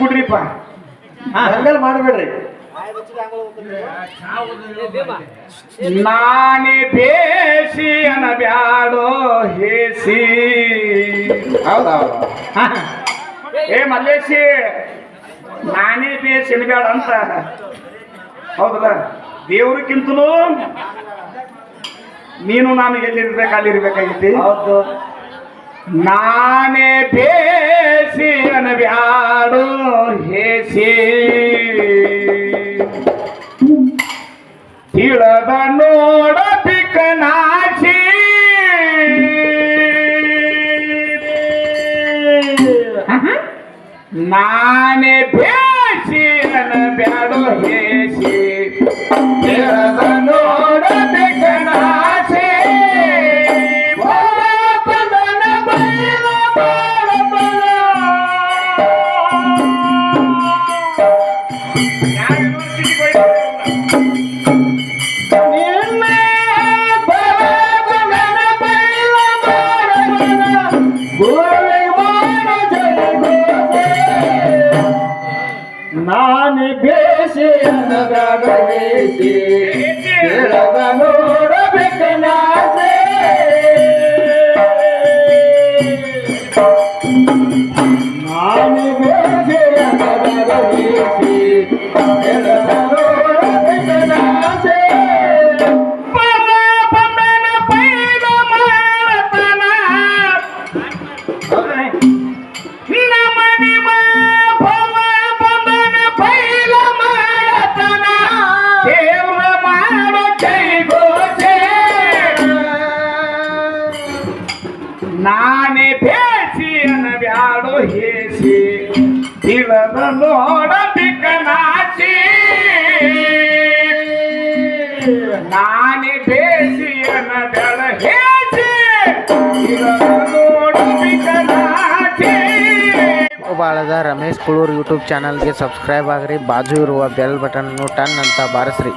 ಕುಡ್ರಿಪ್ಪ ಹಂಗೆಲ್ಲ ಮಾಡಬೇಡ್ರಿ. ನಾನೇ ಬೇಸಿ ಬ್ಯಾಡೋ ಹೇಸಿ. ಹೌದೌದು ಏ ಮಲ್ಲೇಶಿ ನಾನೇ ಬೇಸಿ ಬೇಡ ಅಂತ. ಹೌದಲ್ಲ? ದೇವ್ರಕ್ಕಿಂತಲೂ ನೀನು ನಾನು ಎಲ್ಲಿರ್ಬೇಕು ಅಲ್ಲಿರ್ಬೇಕಾಗಿತ್ತು? ಹೌದು. ನಾನೇ ಬೇಸಿ ಬ್ಯಾಡು ಹೇಸಿ. ತಿಳದ ನೋಡ ಬಿಕನಾಶಿ ನಾನೇ ಬೇಸಿ ಬ್ಯಾಡೋ ಹೇಸಿ. ತಿಳದ ನಾನೇ ಬೇಸಿ ಬ್ಯಾಡೋ ಹೇಸಿ ಇಳದ ನೋಡ ನಾಚಿ. ನಾನೇ ಬೇಸಿ ಬ್ಯಾಡ ಹೇಸಿ ಬಾಳದ ರಮೇಶ್ ಕುಳೂರ್ ಯೂಟ್ಯೂಬ್ ಚಾನಲ್ಗೆ ಸಬ್ಸ್ಕ್ರೈಬ್ ಆಗ್ರಿ, ಬಾಜು ಇರುವ ಬೆಲ್ ಬಟನ್ ಟನ್ ಅಂತ ಬಾರಿಸ್ರಿ.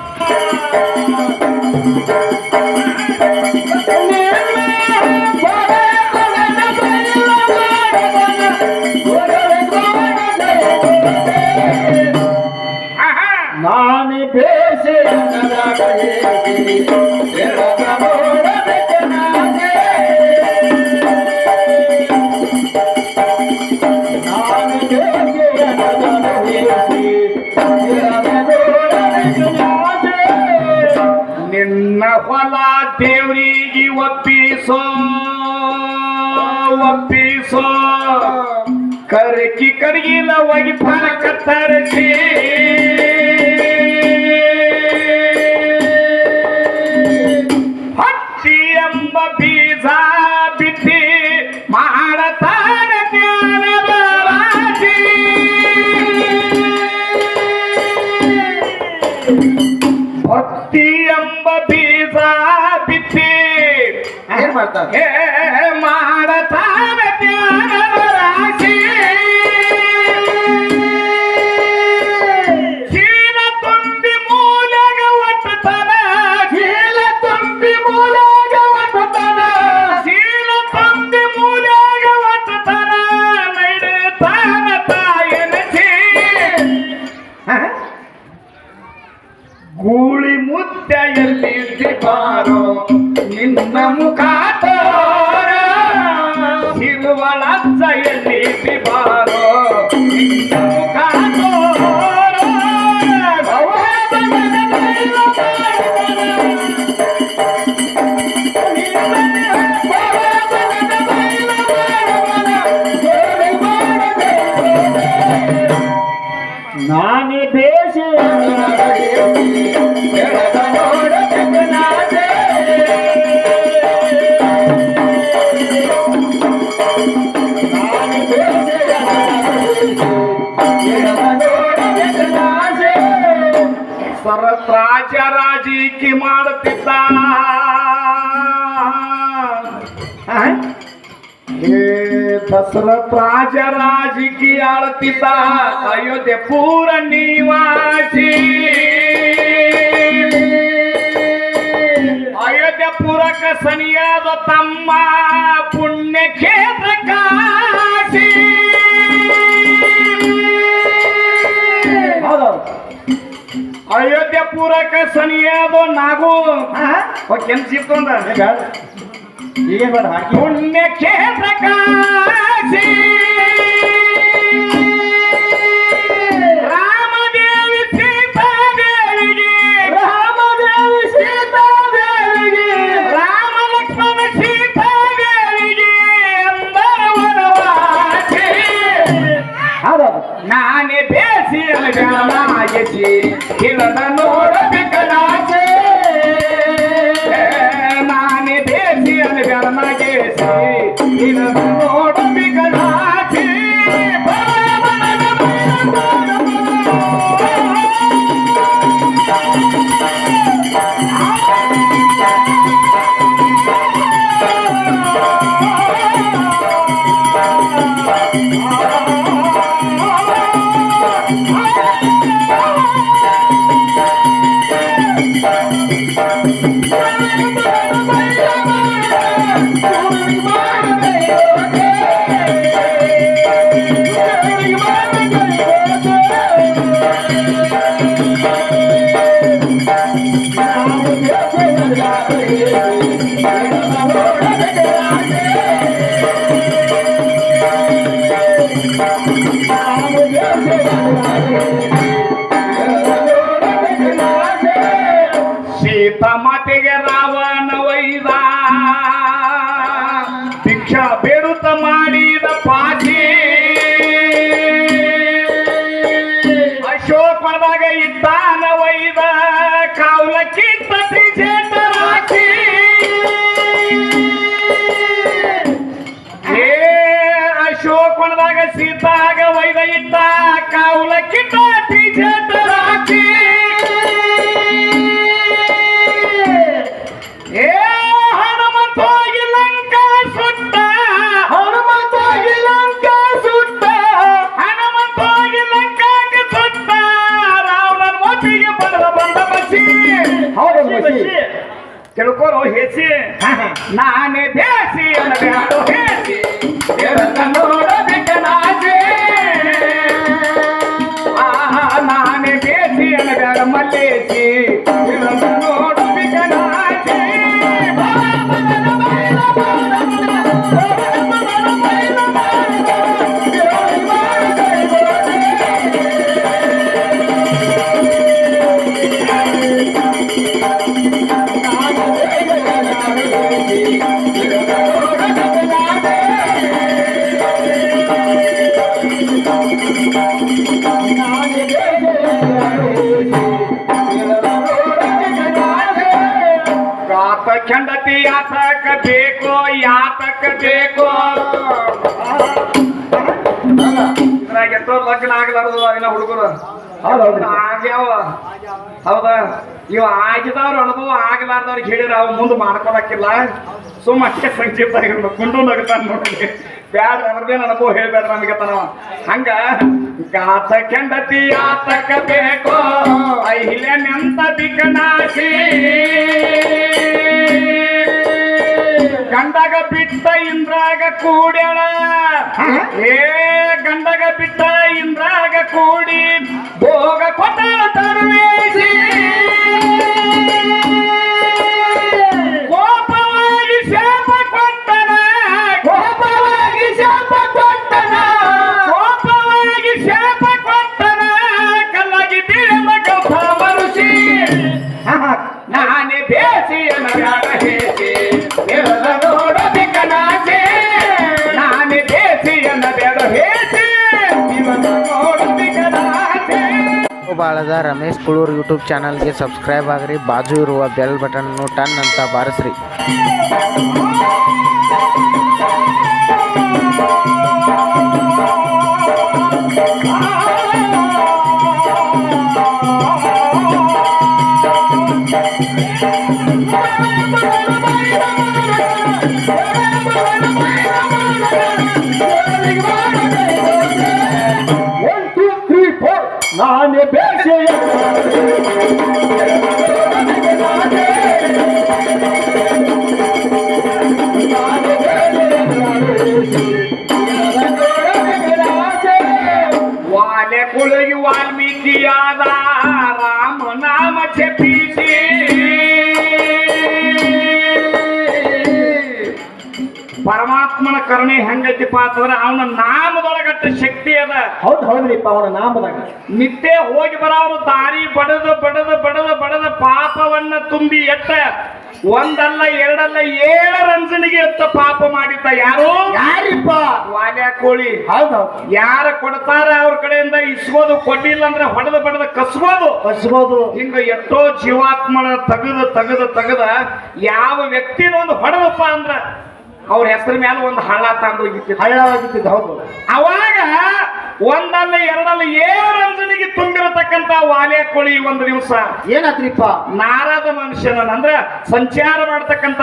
ನಿನ್ನ ಹೊಲ ದೇವರಿಗೆ ಒಪ್ಪಿಸೋ ಒಪ್ಪಿಸೋ. ಕರಕಿ ಕಡಗಿಲ ಹೋಗಿ ಫಲಕ ತರಿಸಿ Yeah. ದಸರಥಾಜ ರಾಜಕೀಯ ಆಳತಿದ್ದ ಅಯೋಧ್ಯೆ ಪೂರ ನಿವಾಸಿ. ಅಯೋಧ್ಯೆ ಪೂರಕ ಸನಿಯಾದ ತಮ್ಮ ಪುಣ್ಯ ಕ್ಷೇತ್ರ ಕಾಶಿ ಅಯೋಧ್ಯೆ ಪೂರಕ ಸನಿಯಾದ ನಾಗು. ಕೆಲ್ಸ ಸಿಕ್ಕೊಂಡ ಈಗೇನ್ ಬೇಡ ಹಾಕಿ ಸೀತಾ कावला की काठी झट ಮಾಡಿ ಯಾತಕ ಬೇಕೋ ಯಾತಕ ಬೇಕೋ ಇದ್ರಾಗ ಎಷ್ಟೋ ಲಗ್ನ ಆಗ್ಲಾರದು ಅದಿನ ಹುಡುಗರು ಆಗ್ಯಾವ. ಹೌದಾ? ಇವ ಆಗಿದವ್ರ ಅನುಭವ ಆಗ್ಲಾರ್ದವ್ರಿಗೆ ಹೇಳಿರ ಅವ್ ಮುಂದೆ ಮಾಡ್ಕೊಳಕ್ಕಿಲ್ಲ. ಸುಮ್ಮ ಅಷ್ಟೇ ಸಂಕ್ಷಿಪ್ತ ಕುಂಡು ನಗ್ತಾನ ನೋಡಿ. ಬ್ಯಾಡ ಅವ್ರದೇನ ಅನುಭವ ಹೇಳ್ಬೇಡ ನಮಗೆ ತನವ. ಹಂಗ? ಗಾತ ಕೆಂಡತಿ ಆತಕ ಬೇಕೋ ಐಹಿಲೆ ನೆಂತ ದಿಕ್ಕನಾಸಿ ಗಂಡಗ ಬಿಟ್ಟ ಇಂದ್ರಾಗ ಕೂಡ್ಯಾಳ? ಏ ಗಂಡಗ ಬಿಟ್ಟ ಬಾಳದ ರಮೇಶ್ ಕುಳೂರ್ ಯೂಟ್ಯೂಬ್ ಚಾನಲ್ಗೆ ಸಬ್ಸ್ಕ್ರೈಬ್ ಆಗ್ರಿ ಬಾಜು ಇರುವ ಬೆಲ್ ಬಟನ್ ಟನ್ ಅಂತ ಬಾರಿಸ್ರಿ. ಹೆಂಗೈತಿಪ್ಪ ಅಂತಂದ್ರೆ ಅವನ ನಾಮದೊಳಗಟ್ಟ ಶಕ್ತಿ ಅದ. ಹೌದು ಹೌದ್ರಿಪ್ಪ ಅವನ ನಾಮದಾಗ. ನಿತ್ಯ ಹೋಗಿ ಬರೋರು ದಾರಿ ಬಡದ ಬಡದ ಬಡದ ಬಡದ ಪಾಪವನ್ನ ತುಂಬಿ ಎಟ್ಟ ಒಂದಲ್ಲ ಎರಡಲ್ಲ ಏಳ ರಂಜನಿಗೆ ಎತ್ತ ಪಾಪ ಮಾಡಿದ್ದ ಯಾರು? ಯಾರಿಪ್ಪ? ವಾಲ್ಯ ಕೋಳಿ ಹೌದು ಹೌದು. ಯಾರ ಕೊಡ್ತಾರ ಅವ್ರ ಕಡೆಯಿಂದ ಇಸ್ಬೋದು ಕೊಡ್ಲಿಲ್ಲ ಅಂದ್ರೆ ಹೊಡೆದ ಬಡದ ಕಸ್ಬೋದು. ಕಸ್ಬೋದು. ಹಿಂಗ ಎಷ್ಟೋ ಜೀವಾತ್ಮನ ತಗದ ತಗದ ತಗದ ಯಾವ ವ್ಯಕ್ತಿನ ಒಂದು ಹೊಡೆದಪ್ಪ ಅಂದ್ರ ಅವ್ರ ಹೆಸರ ಮೇಲೆ ಒಂದು ಹಳ್ಳ ತಂದೋಗಿತ್ತು ಹಳ್ಳವಾಗಿದ್ದು ಹೌದು. ಅವಾಗ ಒಂದಲ್ಲ ಎರಡಲ್ಲ ಏರಂಜನಿಗೆ ರಂಜನಿಗೆ ತುಂಬಿರತಕ್ಕಂತ ವಾಲೆ ಕೋಳಿ ಒಂದು ದಿವಸ. ಏನಾತ್ರಿಪ್ಪ ನಾರಾದ ಮನುಷ್ಯನ ಅಂದ್ರ ಸಂಚಾರ ಮಾಡತಕ್ಕಂತ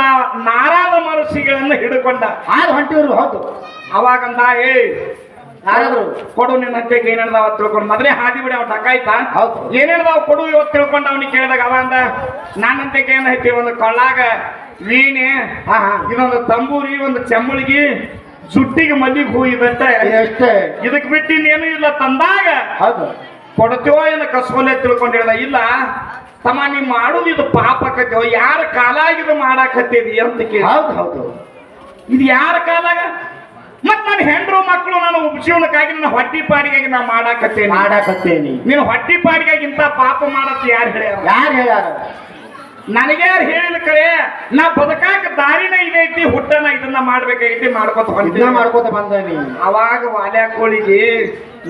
ನಾರಾದ ಮನುಷ್ಯಗಳನ್ನ ಹಿಡ್ಕೊಂಡ. ಆರು ಹೊಂಟಿವ್ರು ಹೌದು. ಅವಾಗಂದ ಏ ಯಾರಾದ್ರು? ಕೊಡು ನಿನ್ನ ಹತ್ತಿಗೆ ಏನೇನದಾವ ತಿಳ್ಕೊಂಡು ಮೊದಲೇ ಹಾದಿ ಬಿಡಿ ಅವ್ನು ಡಕಾಯ್ತಾ ಹೌದು. ಏನ್ ಹೇಳ್ದಾವ ಕೊಡು ಇವತ್ತು ತಿಳ್ಕೊಂಡು ಅವ್ನಿಗೆ ಕೇಳಿದಾಗ ಅವ ಅಂದ ನನ್ನಂತೆಗೆ ಏನೈತಿ ಒಂದು ಕೊಳ್ಳಾಗ ವೀಣೆ ಇದೊಂದು ತಂಬೂರಿ ಒಂದು ಚಮ್ಮಳಿಗೆ ಜುಟ್ಟಿಗೆ ಮಲ್ಲಿಗೆ ಹೂ ಇದಂತ ಎಷ್ಟೇ. ಇದಕ್ ಬಿಟ್ಟು ಇನ್ನೇನು ಇಲ್ಲ ತಂದಾಗ. ಹೌದು. ಕೊಡ್ತೇವೋ ಏನೋ ಕಸ್ಕೊಲೆ ತಿಳ್ಕೊಂಡು ಹೇಳ್ದ ಇಲ್ಲ. ತಮ್ಮ ನೀ ಮಾಡುದು ಇದು ಪಾಪ ಕತ್ತೀವೋ ಯಾರ ಕಾಲಾಗಿದು ಮಾಡಾಕತ್ತೀರಿ ಅಂತ ಕೇಳಿ. ಹೌದು ಹೌದು. ಇದು ಯಾರ ಕಾಲಾಗ? ಮತ್ ನನ್ನ ಹೆಂಡ್ರು ಮಕ್ಕಳು ನಾನು ಉಪಜೀವನಕ್ಕಾಗಿ ನನ್ನ ಹೊಟ್ಟಿ ಪಾಡಿಗಾಗಿ ನಾ ಮಾಡಾಕತ್ತೇನೆ. ಮಾಡಾಕತ್ತೇನಿ. ನೀನು ಹೊಟ್ಟಿ ಪಾಡಿಗಾಗಿ ಇಂಥ ಪಾಪ ಮಾಡತ್ತೆ ಯಾರು ಹೇಳ್ಯಾರ? ಯಾರು ಹೇಳ್ಯಾರ? ನನಗೆ ಹೇಳಿದ ಹೇಳಿಲ್ಲ ಕರೆ ನಾ ಬದುಕಾಕ ದಾರಿನ ಇದೈತಿ ಹುಟ್ಟನ ಇದನ್ನ ಮಾಡ್ಬೇಕಾಗೈತಿ ಮಾಡ್ಕೋತ ಇದನ್ನ ಮಾಡ್ಕೋತ ಮಾಡ್ಕೋತ ಬಂದನಿ. ಅವಾಗ ವಾಲ್ಯ ಕೋಳಿಗೆ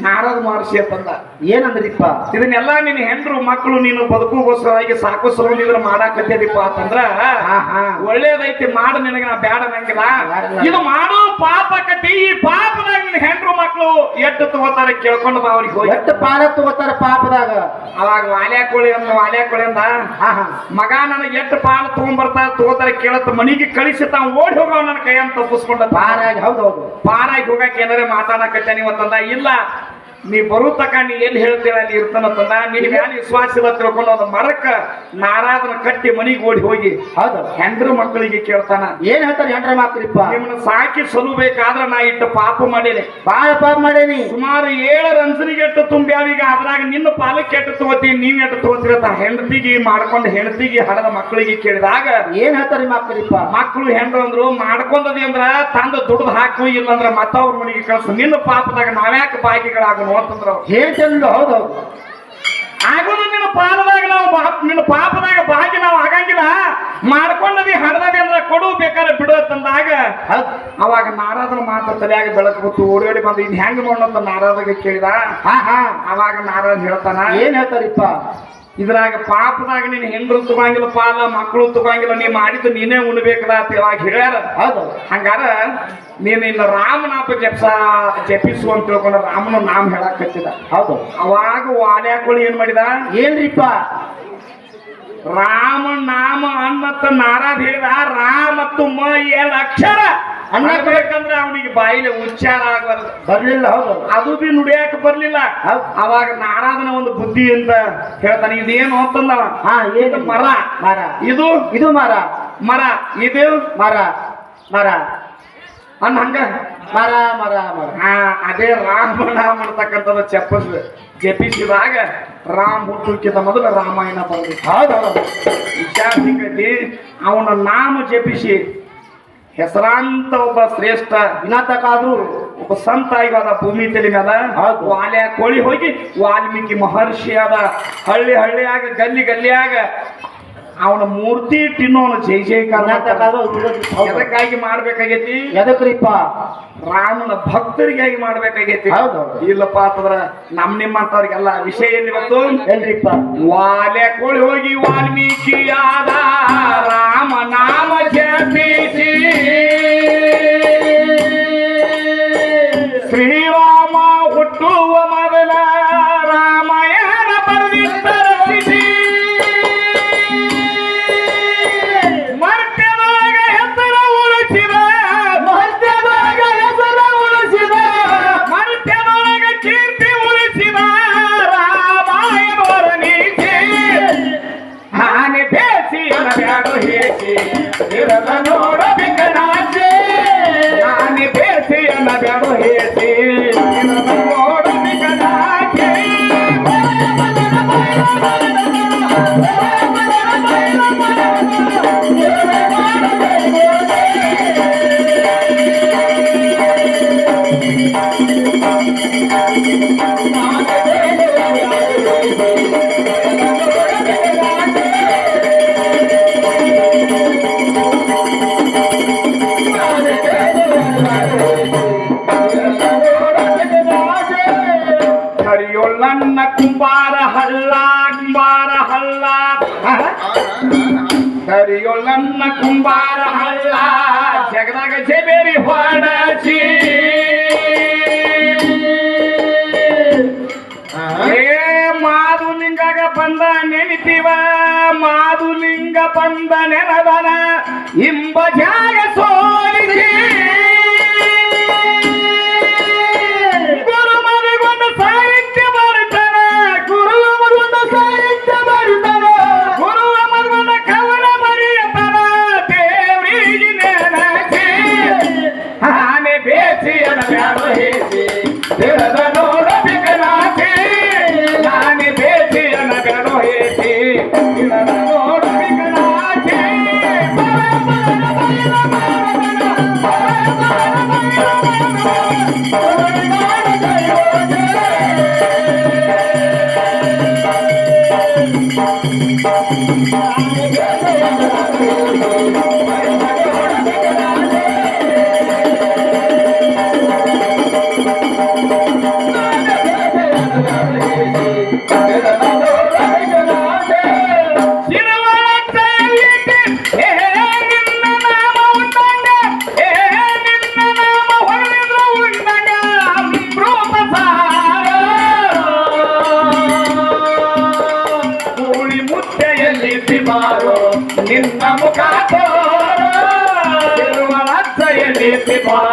ನಾರದ ಮಹರ್ಷಿ ಅಂತಂದ ಏನಂದ್ರಿಪ್ಪ? ಇದನ್ನೆಲ್ಲ ನಿನ್ನ ಹೆಂಡ್ರು ಮಕ್ಕಳು ನೀನು ಬದುಕೋಗೋಸ್ಕರವಾಗಿ ಸಾಕೋ ಸಲುವಾಗಿ ಮಾಡಾಕತ್ತಿದೀಪ ಅಂತಂದ್ರ ಹಾ ಹಾ. ಒಳ್ಳೇದೈತಿ ಮಾಡ ನಿನಗೆ ನಾ ಬೇಡ ನಂಗಿಲ್ಲ. ಇದು ಮಾಡೋ ಪಾಪಕತಿ ಈ ಪಾಪದಾಗ ನಿನ್ನ ಹೆಂಡ್ರು ಮಕ್ಕಳು ಎಟ್ಟು ತಗೋತಾರ ಕೇಳ್ಕೊಂಡು ಬಾ ಅವ್ರಿಗೆ ಹೋಗಿ. ಎಟ್ಟು ಪಾಲ ತಗೋತಾರ ಪಾಪದಾಗ? ಅವಾಗ ವಾಲ್ಯ ಕೋಳಿ ಅಂದ ವಾಲ್ಯ ಕೋಳಿ ಅಂದ ಹಾ ಹಾ. ಮಗ ನನಗೆ ಎಟ್ಟು ಪಾಲ ತಗೊಂಡ್ಬರ್ತಾರ ತಗೋತಾರೆ ಕೇಳತ್ತ ಮನಿಗೆ ಕಳಿಸಿ ತಾವ್ ಓಡಿ ಹೋಗೋ ನನ್ನ ಕೈಯನ್ನು ತಪ್ಪಿಸ್ಕೊಂಡ ಪಾರಾಗಿ ಹೌದೌದು. ಹೌದು ಪಾರಾಗಿ ಹೋಗಕ್ಕೆ ಏನಾರ ಮಾತಾಡಕತ್ತೆ ಅಂತಂದ ಇಲ್ಲ ನೀ ಬರು ತಕ ನೀ ಏನ್ ಹೇಳ್ತೀರ ಅಲ್ಲಿ ಇರ್ತಾನಂತಂದ ನಿನ್ ಮ್ಯಾಲ ವಿಶ್ವಾಸ ಇಲ್ಲ ತಿಳ್ಕೊಂಡು ಒಂದು ಮರಕ್ಕ ನಾರಾದನ ಕಟ್ಟಿ ಮನಿಗೆ ಓಡಿ ಹೋಗಿ. ಹೌದು. ಹೆಂಡ್ರು ಮಕ್ಕಳಿಗೆ ಕೇಳ್ತಾನ. ಏನ್ ಹೇಳ್ತಾರೆ ಹೆಂಡ್ರ ಮಾತ್ರಿಪ್ಪ? ನಿಮ್ಮನ್ನ ಸಾಕಿ ಸಲುಬೇಕಾದ್ರ ನಾ ಇಟ್ಟು ಪಾಪ ಮಾಡೇನಿ. ಬಾಳ ಪಾಪ ಮಾಡೇನಿ. ಸುಮಾರು ಏಳು ರಂಜನಿಗೆ ಎಟ್ಟು ತುಂಬ್ಯಾವೀಗ ಅದ್ರಾಗ ನಿನ್ನ ಪಾಲಕ್ ಎಟ್ಟು ತಗೋತಿ ನೀವ್ ಎಟ್ಟು ತಗೋತಿರತ್ತ ಹೆಂಡತಿಗೆ ಮಾಡ್ಕೊಂಡು ಹೆಂಡತಿಗೆ ಹಡದ ಮಕ್ಕಳಿಗೆ ಕೇಳಿದಾಗ ಏನ್ ಹೇಳ್ತಾರೆ ಮಾತ್ರಿಪ್ಪ? ಮಕ್ಕಳು ಹೆಂಡ್ರ ಅಂದ್ರು ಮಾಡ್ಕೊಂಡದಿ ಅಂದ್ರ ತಂದ ದುಡ್ದು ಹಾಕು ಇಲ್ಲಂದ್ರ ಮತ್ತ ಅವ್ರ ಮನೆಗೆ ಕಳ್ಸು. ನಿನ್ನ ಪಾಪದಾಗ ನಾವ್ಯಾಕ ಬಾಕಿಗಳಾಗನು? ಅಂತಂದ್ರ ಹೇಳ್ತಂದು ಹೌದು ಹೌದು. ಆಗೋದು ನಿನ್ನ ಪಾಪದಾಗ ನಾವು ನಿನ್ನ ಪಾಪದಾಗ ಬಾಗಿ ನಾವು ಆಗಂಗಿಲ್ಲ. ಮಾಡ್ಕೊಂಡದಿ ಹಡದದಿ ಅಂದ್ರೆ ಕೊಡು ಬೇಕಾದ್ರೆ ಬಿಡು ಅಂತಂದಾಗ ಅವಾಗ ನಾರಾದನ ಮಾತ್ರ ಸರಿಯಾಗಿ ಬೆಳಕು ಗೊತ್ತು ಓಡಿ ಓಡಿ ಬಂದು ಇನ್ ಹೆಂಗ್ ಮಾಡೋಣ ನಾರಾದಾಗ ಕೇಳಿದ. ಹಾ ಹಾ. ಅವಾಗ ನಾರಾದ ಹೇಳ್ತಾನ ಏನ್ ಹೇಳ್ತಾರಿಪ್ಪ? ಇದ್ರಾಗ ಪಾಪದಾಗ ನೀನು ಹೆಂಡ್ರು ತಗೊಂಗಿಲ್ಲ ಪಾಲ ಮಕ್ಕಳು ತಗೊಂಗಿಲ್ಲ ನೀ ಮಾಡಿದ್ದು ನೀನೇ ಉಣ್ಬೇಕಲ್ಲ ಅಂತ ಇವಾಗ ಹೇಳ್ಯಾರ. ಹೌದು. ಹಂಗಾರ ನೀನ್ ಇನ್ನು ರಾಮನಾಮ ಜಪ್ಸ ಜಪಿಸು ಅಂತ ತಿಳ್ಕೊಂಡ ರಾಮನ ನಾಮ ಹೇಳಕತ್ತಿದ. ಹೌದು. ಅವಾಗ ವಾಲ್ಯಾಕೊಳಿ ಏನ್ ಮಾಡಿದ? ಏನ್ರಿಪ್ಪ? ರಾಮ ನಾಮ ಅನ್ನತ್ತ ನಾರಾಧ ಹೇಳಿದ ರಾಮತ್ತು ಮ ಎರಡು ಅಕ್ಷರ ಅನ್ನಬೇಕಂದ್ರೆ ಅವನಿಗೆ ಬಾಯಿಲೆ ಉಚ್ಚಾರ ಆಗಬಾರ್ದು. ಬರ್ಲಿಲ್ಲ ಹೌದು ಅದು ಬಿ ನುಡಿಯಾಕ ಬರ್ಲಿಲ್ಲ. ಅವಾಗ ನಾರಾದನ ಒಂದು ಬುದ್ಧಿಯಿಂದ ಹೇಳ್ತಾನೆ ಇದೇನು ಅಂತಂದವ? ಹಾ ಇದು ಏನು ಮರ. ಮರ. ಇದು? ಇದು ಮರ. ಮರ. ಇದು? ಮರ. ಮರ. ಅನ್ನ ಹಂಗ? ಮರ ಮರ ಮರ. ಹಾ ಅದೇ ರಾಮ ಮಾಡ್ತಕ್ಕಂಥದ್ದು ಚಪ್ಪಸ್ ಜಪಿಸಿದಾಗ ರಾಮ್ ಹುಟ್ಟುಕಿದ ಮೊದಲು ರಾಮಾಯಣ ಬಂದಿತ್ತು ಹೌದೌದು ಹೌದು. ವಿಚಾರ ಅವನ ನಾಮ ಜಪಿಸಿ ಹೆಸರಾಂತ ಒಬ್ಬ ಶ್ರೇಷ್ಠ ವಿನಾತಕ್ಕಾದ್ರೂ ಒಬ್ಬ ಸಂತ ಆದ ಭೂಮಿ ತಲೆ ಮೇಲೆ. ವಾಲ್ಯ ಕೋಳಿ ಹೋಗಿ ವಾಲ್ಮೀಕಿ ಮಹರ್ಷಿ ಅದ ಹಳ್ಳಿ ಹಳ್ಳಿಯಾಗ ಗಲ್ಲಿ ಗಲ್ಲಿಯಾಗ ಅವನ ಮೂರ್ತಿ ತಿನ್ನೋನು ಜೈ ಜೈ ಕರ್ನಾಟಕ. ಎದಕ್ಕಾಗಿ ಮಾಡ್ಬೇಕಾಗೈತಿ? ಎದಕ್ರಿಪ್ಪ? ರಾಮನ ಭಕ್ತರಿಗಾಗಿ ಮಾಡ್ಬೇಕಾಗೈತಿ. ಹೌದು. ಇಲ್ಲಪ್ಪ ಅಂತಂದ್ರ ನಮ್ ನಿಮ್ಮಂತವ್ರಿಗೆಲ್ಲ ವಿಷಯ ಎಲ್ಲಿ ಗೊತ್ತು ಏನ್ರಿಪ್ಪ ವಾಲೆ ಕೋಳಿ ಹೋಗಿ ವಾಲ್ಮೀಕಿ ರಾಮ 哎呦！ಕುಂಬಾರ ಹಳ್ಳ ಕುಂಬಾರ ಹಳ್ಳ. ಕರಿಯೋ ನನ್ನ ಕುಂಬಾರ ಹಳ್ಳ, ಜಗದಾಗ ಜಬೇರಿ ಹೊಡಚಿ. ಏ ಮಾದುಲಿಂಗಗ ಬಂದ ಮಾದು ಮಾದುಲಿಂಗ ಬಂದ ನೆನದನ, ಇಂಬ ಜಾಗ ಸೋಲಿಸಿ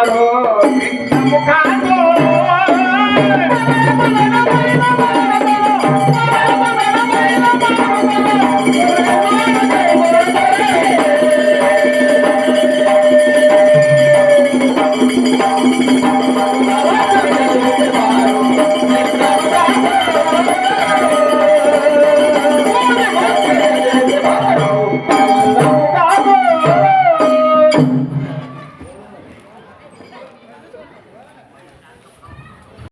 ತೋರೋ ಬಾರೋ ನಿನ್ನ ಮುಖ